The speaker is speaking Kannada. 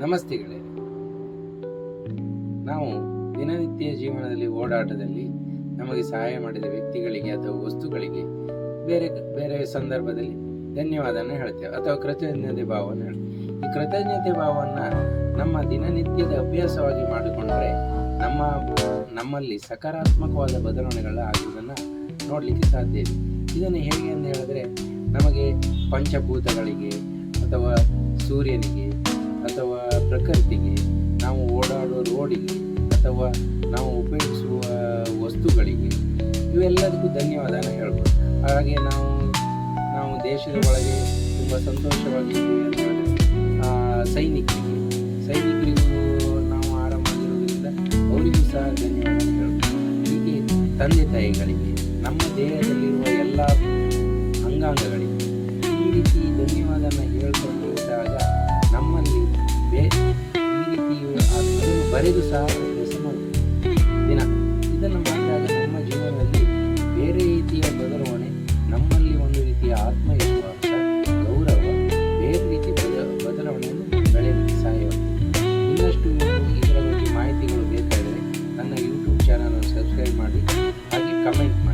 ನಮಸ್ತೆಗಳೇ. ನಾವು ದಿನನಿತ್ಯ ಜೀವನದಲ್ಲಿ ಓಡಾಟದಲ್ಲಿ ನಮಗೆ ಸಹಾಯ ಮಾಡಿದ ವ್ಯಕ್ತಿಗಳಿಗೆ ಅಥವಾ ವಸ್ತುಗಳಿಗೆ ಬೇರೆ ಬೇರೆ ಸಂದರ್ಭದಲ್ಲಿ ಧನ್ಯವಾದನ ಹೇಳ್ತೇವೆ ಅಥವಾ ಕೃತಜ್ಞತೆ ಭಾವವನ್ನು ಹೇಳ್ತೇವೆ. ಈ ಕೃತಜ್ಞತೆ ಭಾವವನ್ನು ನಮ್ಮ ದಿನನಿತ್ಯದ ಅಭ್ಯಾಸವಾಗಿ ಮಾಡಿಕೊಂಡ್ರೆ ನಮ್ಮ ನಮ್ಮಲ್ಲಿ ಸಕಾರಾತ್ಮಕವಾದ ಬದಲಾವಣೆಗಳ ಆಗುವುದನ್ನು ನೋಡಲಿಕ್ಕೆ ಸಾಧ್ಯ ಇದೆ. ಇದನ್ನು ಹೇಗೆ ಅಂತ ಹೇಳಿದ್ರೆ, ನಮಗೆ ಪಂಚಭೂತಗಳಿಗೆ ಅಥವಾ ಸೂರ್ಯನಿಗೆ ಅಥವಾ ಪ್ರಕೃತಿಗೆ ನಾವು ಓಡಾಡುವ ರೋಡಿಗೆ ಅಥವಾ ನಾವು ಉಪಯೋಗಿಸುವ ವಸ್ತುಗಳಿಗೆ ಇವೆಲ್ಲದಕ್ಕೂ ಧನ್ಯವಾದನ ಹೇಳ್ಬೋದು. ಹಾಗೆ ನಾವು ನಾವು ದೇಶದ ಒಳಗೆ ತುಂಬ ಸಂತೋಷವಾಗಿದ್ದೀವಿ ಅಂತ ಸೈನಿಕರಿಗೆ, ಸೈನಿಕರಿಗೂ ನಾವು ಆರಾಮಾಗಿರೋದ್ರಿಂದ ಅವರಿಗೂ ಸಹ ಧನ್ಯವಾದ ಹೇಳ್ಬೋದು. ಹೀಗೆ ತಂದೆ ತಾಯಿಗಳಿಗೆ ನಮ್ಮ ದೇಹದಲ್ಲಿರುವ ಎಲ್ಲ ಬರೆದು ಸಹ ಕೆಲಸ ದಿನ, ಇದನ್ನು ಮಾಡಿದಾಗ ನಮ್ಮ ಜೀವನದಲ್ಲಿ ಬೇರೆ ರೀತಿಯ ಬದಲಾವಣೆ, ನಮ್ಮಲ್ಲಿ ಒಂದು ರೀತಿಯ ಆತ್ಮವಿಶ್ವಾಸ, ಗೌರವ, ಬೇರೆ ರೀತಿಯ ಬದ, ಬದಲಾವಣೆಯನ್ನು ಬೆಳೆಯಲಿಕ್ಕೆ ಸಹಾಯವಾಗ್ತದೆ. ಇನ್ನಷ್ಟು ಇದರ ಬಗ್ಗೆ ಮಾಹಿತಿಗಳು ಬೇಕಾದರೆ ನನ್ನ ಯೂಟ್ಯೂಬ್ ಚಾನಲನ್ನು ಸಬ್ಸ್ಕ್ರೈಬ್ ಮಾಡಿ, ಹಾಗೆ ಕಮೆಂಟ್ ಮಾಡಿ.